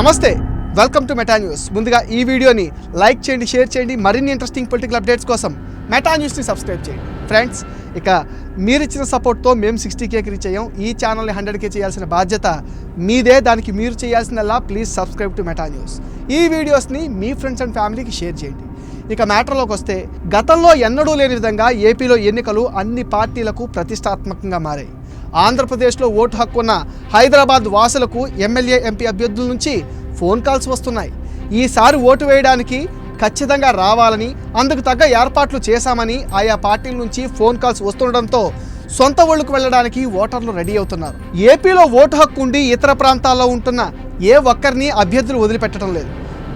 నమస్తే welcome to Meta news ముందుగా ఈ వీడియోని లైక్ చేయండి షేర్ చేయండి మరిన్ని ఇంట్రెస్టింగ్ పొలిటికల్ అప్డేట్స్ కోసం మెటా న్యూస్ని సబ్స్క్రైబ్ చేయండి. ఫ్రెండ్స్ ఇక మీరు ఇచ్చిన సపోర్ట్తో మేము సిక్స్టీ కేకి రీచ్ అయ్యాం. ఈ ఛానల్ని హండ్రెడ్ కే చేయాల్సిన బాధ్యత మీదే. దానికి మీరు చేయాల్సిందల్లా please subscribe to Meta news ఈ వీడియోస్ని మీ ఫ్రెండ్స్ అండ్ ఫ్యామిలీకి షేర్ చేయండి. ఇక మ్యాటర్లోకి వస్తే గతంలో ఎన్నడూ లేని విధంగా ఏపీలో ఎన్నికలు అన్ని పార్టీలకు ప్రతిష్టాత్మకంగా మారాయి. ఆంధ్రప్రదేశ్లో ఓటు హక్కు ఉన్న హైదరాబాద్ వాసులకు ఎమ్మెల్యే ఎంపీ అభ్యర్థుల నుంచి ఫోన్ కాల్స్ వస్తున్నాయి. ఈసారి ఓటు వేయడానికి ఖచ్చితంగా రావాలని అందుకు తగ్గ ఏర్పాట్లు చేశామని ఆయా పార్టీల నుంచి ఫోన్ కాల్స్ వస్తుండడంతో సొంత ఊళ్ళకు వెళ్ళడానికి ఓటర్లు రెడీ అవుతున్నారు. ఏపీలో ఓటు హక్కు ఉండి ఇతర ప్రాంతాల్లో ఉంటున్న ఏ ఒక్కరిని అభ్యర్థులు వదిలిపెట్టడం లేదు.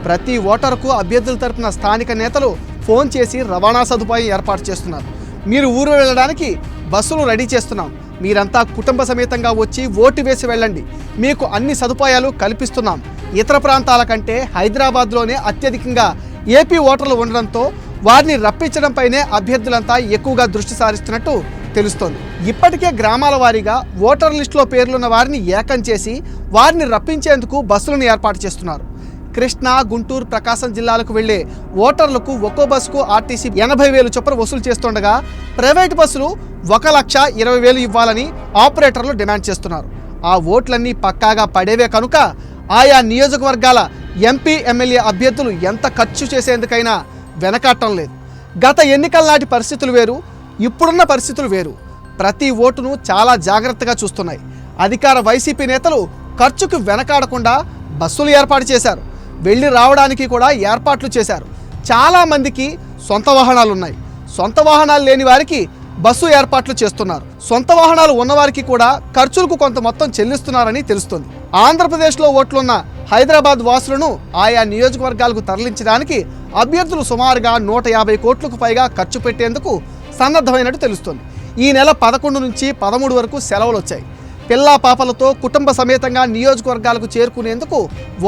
ప్రతి ఓటరుకు అభ్యర్థుల తరపున స్థానిక నేతలు ఫోన్ చేసి రవాణా సదుపాయం ఏర్పాటు చేస్తున్నారు. మీరు ఊరు వెళ్ళడానికి బస్సులు రెడీ చేస్తున్నాం. మీరంతా కుటుంబ సమేతంగా వచ్చి ఓటు వేసి వెళ్ళండి. మీకు అన్ని సదుపాయాలు కల్పిస్తున్నాం. ఇతర ప్రాంతాల కంటే హైదరాబాద్లోనే అత్యధికంగా ఏపీ ఓటర్లు ఉండడంతో వారిని రప్పించడంపైనే అభ్యర్థులంతా ఎక్కువగా దృష్టి సారిస్తున్నట్టు తెలుస్తోంది. ఇప్పటికే గ్రామాల వారీగా ఓటర్ లిస్టులో పేర్లున్న వారిని ఏకం చేసి వారిని రప్పించేందుకు బస్సులను ఏర్పాటు చేస్తున్నారు. కృష్ణా గుంటూరు ప్రకాశం జిల్లాలకు వెళ్ళే ఓటర్లకు ఒక్కో బస్సుకు ఆర్టీసీ ఎనభై వేలు చొప్పున వసూలు చేస్తుండగా ప్రైవేటు బస్సులు ఒక లక్ష ఇరవై వేలు ఇవ్వాలని ఆపరేటర్లు డిమాండ్ చేస్తున్నారు. ఆ ఓట్లన్నీ పక్కాగా పడేవే కనుక ఆయా నియోజకవర్గాల ఎంపీ ఎమ్మెల్యే అభ్యర్థులు ఎంత ఖర్చు చేసేందుకైనా వెనకాటం లేదు. గత ఎన్నికల నాటి పరిస్థితులు వేరు ఇప్పుడున్న పరిస్థితులు వేరు. ప్రతి ఓటును చాలా జాగ్రత్తగా చూస్తున్నాయి. అధికార వైసీపీ నేతలు ఖర్చుకు వెనకాడకుండా బస్సులు ఏర్పాటు చేశారు. వెళ్ళి రావడానికి కూడా ఏర్పాట్లు చేశారు. చాలామందికి సొంత వాహనాలు ఉన్నాయి సొంత వాహనాలు లేని వారికి బస్సు ఏర్పాట్లు చేస్తున్నారు. సొంత వాహనాలు ఉన్నవారికి కూడా ఖర్చులకు కొంత మొత్తం చెల్లిస్తున్నారని తెలుస్తుంది. ఆంధ్రప్రదేశ్లో ఓట్లున్న హైదరాబాద్ వాసులను ఆయా నియోజకవర్గాలకు తరలించడానికి అభ్యర్థులు సుమారుగా నూట యాభై కోట్లకు పైగా ఖర్చు పెట్టేందుకు సన్నద్ధమైనట్టు తెలుస్తుంది. ఈ నెల పదకొండు నుంచి పదమూడు వరకు సెలవులు వచ్చాయి పిల్లా పాపలతో కుటుంబ సమేతంగా నియోజకవర్గాలకు చేరుకునేందుకు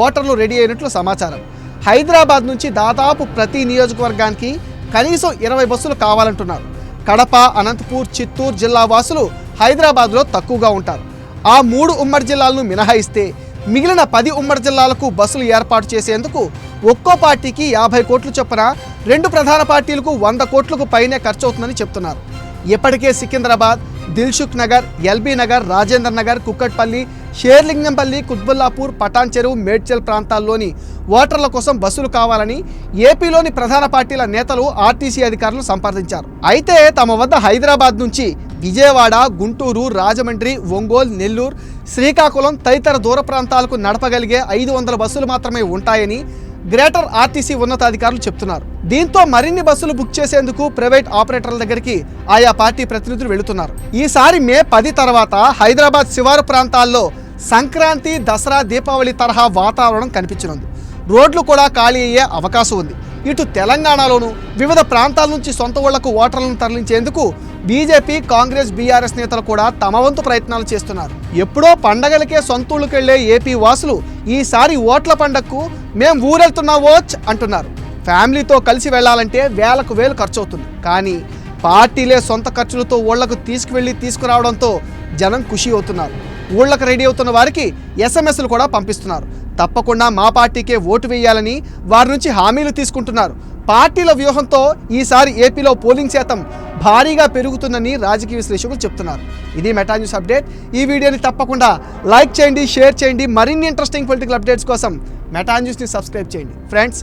ఓటర్లు రెడీ అయినట్లు సమాచారం. హైదరాబాద్ నుంచి దాదాపు ప్రతి నియోజకవర్గానికి కనీసం ఇరవై బస్సులు కావాలంటున్నారు. కడప అనంతపూర్ చిత్తూరు జిల్లా వాసులు హైదరాబాద్లో తక్కువగా ఉంటారు. ఆ మూడు ఉమ్మడి జిల్లాలను మినహాయిస్తే మిగిలిన పది ఉమ్మడి జిల్లాలకు బస్సులు ఏర్పాటు చేసేందుకు ఒక్కో పార్టీకి యాభై కోట్లు చొప్పున రెండు ప్రధాన పార్టీలకు వంద కోట్లకు పైనే ఖర్చవుతుందని చెప్తున్నారు. ఇప్పటికే సికింద్రాబాద్ దిల్సుఖ్ నగర్ ఎల్బీ నగర్ రాజేంద్ర నగర్ కుక్కట్పల్లి షేర్లింగంపల్లి కుత్బుల్లాపూర్ పటాన్ చెరువు మేడ్చల్ ప్రాంతాల్లోని ఓటర్ల కోసం బస్సులు కావాలని ఏపీలోని ప్రధాన పార్టీల నేతలు ఆర్టీసీ అధికారులు సంప్రదించారు. అయితే తమ వద్ద హైదరాబాద్ నుంచి విజయవాడ గుంటూరు రాజమండ్రి ఒంగోలు నెల్లూరు శ్రీకాకుళం తదితర దూర ప్రాంతాలకు నడపగలిగే ఐదు వందల బస్సులు మాత్రమే ఉంటాయని గ్రేటర్ ఆర్టీసీ ఉన్నతాధికారులు చెప్తున్నారు. దీంతో మరిన్ని బస్సులు బుక్ చేసేందుకు ప్రైవేట్ ఆపరేటర్ల దగ్గరికి ఆయా పార్టీ ప్రతినిధులు వెళుతున్నారు. ఈసారి మే పది తర్వాత హైదరాబాద్ శివారు ప్రాంతాల్లో సంక్రాంతి దసరా దీపావళి తరహా వాతావరణం కనిపించనుంది. రోడ్లు కూడా ఖాళీ అయ్యే అవకాశం ఉంది. ఇటు తెలంగాణలోను వివిధ ప్రాంతాల నుంచి సొంత ఊళ్ళకు ఓటర్లను తరలించేందుకు బీజేపీ కాంగ్రెస్ బీఆర్ఎస్ నేతలు కూడా తమ వంతు ప్రయత్నాలు చేస్తున్నారు. ఎప్పుడో పండగలకే సొంత ఊళ్ళకెళ్ళే ఏపీ వాసులు ఈసారి ఓట్ల పండగకు మేం ఊరెళ్తున్నావోచ్ అంటున్నారు. ఫ్యామిలీతో కలిసి వెళ్ళాలంటే వేలకు వేలు ఖర్చు అవుతుంది కానీ పార్టీలే సొంత ఖర్చులతో ఊళ్ళకు తీసుకువెళ్ళి తీసుకురావడంతో జనం ఖుషి అవుతున్నారు. ఊళ్ళకు రెడీ అవుతున్న వారికి ఎస్ఎంఎస్లు కూడా పంపిస్తున్నారు. తప్పకుండా మా పార్టీకే ఓటు వేయాలని వారి నుంచి హామీలు తీసుకుంటున్నారు. పార్టీల వ్యూహంతో ఈసారి ఏపీలో పోలింగ్ శాతం భారీగా పెరుగుతుందని రాజకీయ విశ్లేషకులు చెప్తున్నారు. ఇది మెటా న్యూస్ అప్డేట్. ఈ వీడియోని తప్పకుండా లైక్ చేయండి షేర్ చేయండి. మరిన్ని ఇంట్రెస్టింగ్ పొలిటికల్ అప్డేట్స్ కోసం మెటా న్యూస్ని సబ్స్క్రైబ్ చేయండి. ఫ్రెండ్స్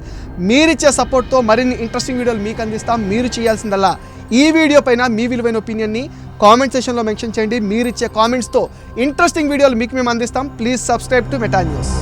మీరిచ్చే సపోర్ట్తో మరిన్ని ఇంట్రెస్టింగ్ వీడియోలు మీకు అందిస్తాం. మీరు చేయాల్సిందల్లా ఈ వీడియో పైన మీ విలువైన ఒపీనియన్ని కామెంట్ సెషన్లో మెన్షన్ చేయండి. మీరిచ్చే కామెంట్స్తో ఇంట్రెస్టింగ్ వీడియోలు మీకు మేము అందిస్తాం. Please subscribe to Meta news.